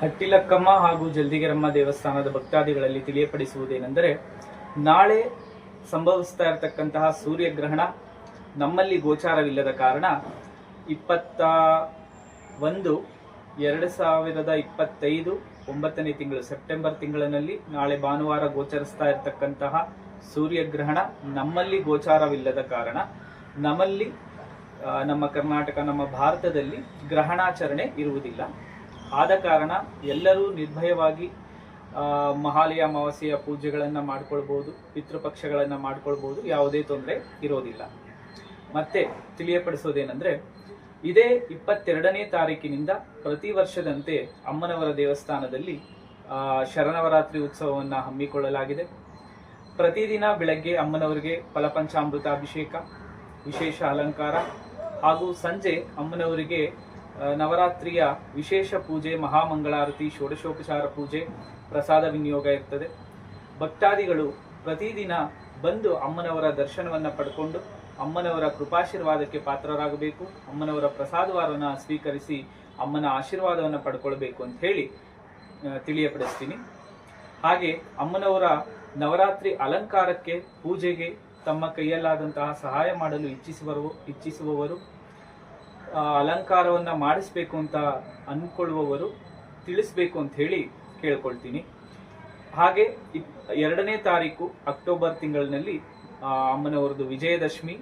ಹಟ್ಟಿಲಕ್ಕಮ್ಮ ಹಾಗೂ ಜಲ್ದಿಗೆರಮ್ಮ ದೇವಸ್ಥಾನದ ಭಕ್ತಾದಿಗಳಲ್ಲಿ ತಿಳಿಯಪಡಿಸುವುದೇನೆಂದರೆ, ನಾಳೆ ಸಂಭವಿಸ್ತಾ ಇರತಕ್ಕಂತಹ ಸೂರ್ಯಗ್ರಹಣ ನಮ್ಮಲ್ಲಿ ಗೋಚಾರವಿಲ್ಲದ ಕಾರಣ ಇಪ್ಪತ್ತ ಒಂದು ಎರಡು ಸಾವಿರದ ಇಪ್ಪತ್ತೈದು ಒಂಬತ್ತನೇ ತಿಂಗಳು ಸೆಪ್ಟೆಂಬರ್ ತಿಂಗಳಿನಲ್ಲಿ ನಾಳೆ ಭಾನುವಾರ ಗೋಚರಿಸ್ತಾ ಇರತಕ್ಕಂತಹ ಸೂರ್ಯಗ್ರಹಣ ನಮ್ಮಲ್ಲಿ ಗೋಚಾರವಿಲ್ಲದ ಕಾರಣ ನಮ್ಮಲ್ಲಿ ನಮ್ಮ ಕರ್ನಾಟಕ, ನಮ್ಮ ಭಾರತದಲ್ಲಿ ಗ್ರಹಣಾಚರಣೆ ಇರುವುದಿಲ್ಲ. ಆದ ಕಾರಣ ಎಲ್ಲರೂ ನಿರ್ಭಯವಾಗಿ ಮಹಾಲಯ ಅಮಾವಾಸ್ಯೆಯ ಪೂಜೆಗಳನ್ನು ಮಾಡ್ಕೊಳ್ಬೋದು, ಪಿತೃಪಕ್ಷಗಳನ್ನು ಮಾಡ್ಕೊಳ್ಬೋದು, ಯಾವುದೇ ತೊಂದರೆ ಇರೋದಿಲ್ಲ. ಮತ್ತೆ ತಿಳಿಯಪಡಿಸೋದೇನೆಂದರೆ, ಇದೇ ಇಪ್ಪತ್ತೆರಡನೇ ತಾರೀಕಿನಿಂದ ಪ್ರತಿ ವರ್ಷದಂತೆ ಅಮ್ಮನವರ ದೇವಸ್ಥಾನದಲ್ಲಿ ಶರಣವರಾತ್ರಿ ಉತ್ಸವವನ್ನು ಹಮ್ಮಿಕೊಳ್ಳಲಾಗಿದೆ. ಪ್ರತಿದಿನ ಬೆಳಗ್ಗೆ ಅಮ್ಮನವರಿಗೆ ಫಲಪಂಚಾಮೃತ ಅಭಿಷೇಕ ವಿಶೇಷ ಅಲಂಕಾರ ಹಾಗೂ ಸಂಜೆ ಅಮ್ಮನವರಿಗೆ ನವರಾತ್ರಿಯ ವಿಶೇಷ ಪೂಜೆ, ಮಹಾಮಂಗಳಾರತಿ, ಷೋಡಶೋಪಚಾರ ಪೂಜೆ, ಪ್ರಸಾದ ವಿನಿಯೋಗ ಇರ್ತದೆ. ಭಕ್ತಾದಿಗಳು ಪ್ರತಿದಿನ ಬಂದು ಅಮ್ಮನವರ ದರ್ಶನವನ್ನು ಪಡ್ಕೊಂಡು ಅಮ್ಮನವರ ಕೃಪಾಶೀರ್ವಾದಕ್ಕೆ ಪಾತ್ರರಾಗಬೇಕು, ಅಮ್ಮನವರ ಪ್ರಸಾದವಾರವನ್ನು ಸ್ವೀಕರಿಸಿ ಅಮ್ಮನ ಆಶೀರ್ವಾದವನ್ನು ಪಡ್ಕೊಳ್ಬೇಕು ಅಂತ ಹೇಳಿ ತಿಳಿಯಪಡಿಸ್ತೀನಿ. ಹಾಗೆ ಅಮ್ಮನವರ ನವರಾತ್ರಿ ಅಲಂಕಾರಕ್ಕೆ, ಪೂಜೆಗೆ ತಮ್ಮ ಕೈಯಲ್ಲಾದಂತಹ ಸಹಾಯ ಮಾಡಲು ಇಚ್ಛಿಸುವರು ಇಚ್ಛಿಸುವವರು ಅಲಂಕಾರವನ್ನ ಮಾಡಿಸ್ಬೇಕು ಅಂತ ಅಂದ್ಕೊಳ್ಳುವವರು ತಿಳಿಸ್ಬೇಕು ಅಂತ ಹೇಳಿ ಕೇಳ್ಕೊಳ್ತೀನಿ. ಹಾಗೆ ಎರಡನೇ ತಾರೀಕು ಅಕ್ಟೋಬರ್ ತಿಂಗಳಿನಲ್ಲಿ ಅಮ್ಮನವರದು ವಿಜಯದಶಮಿ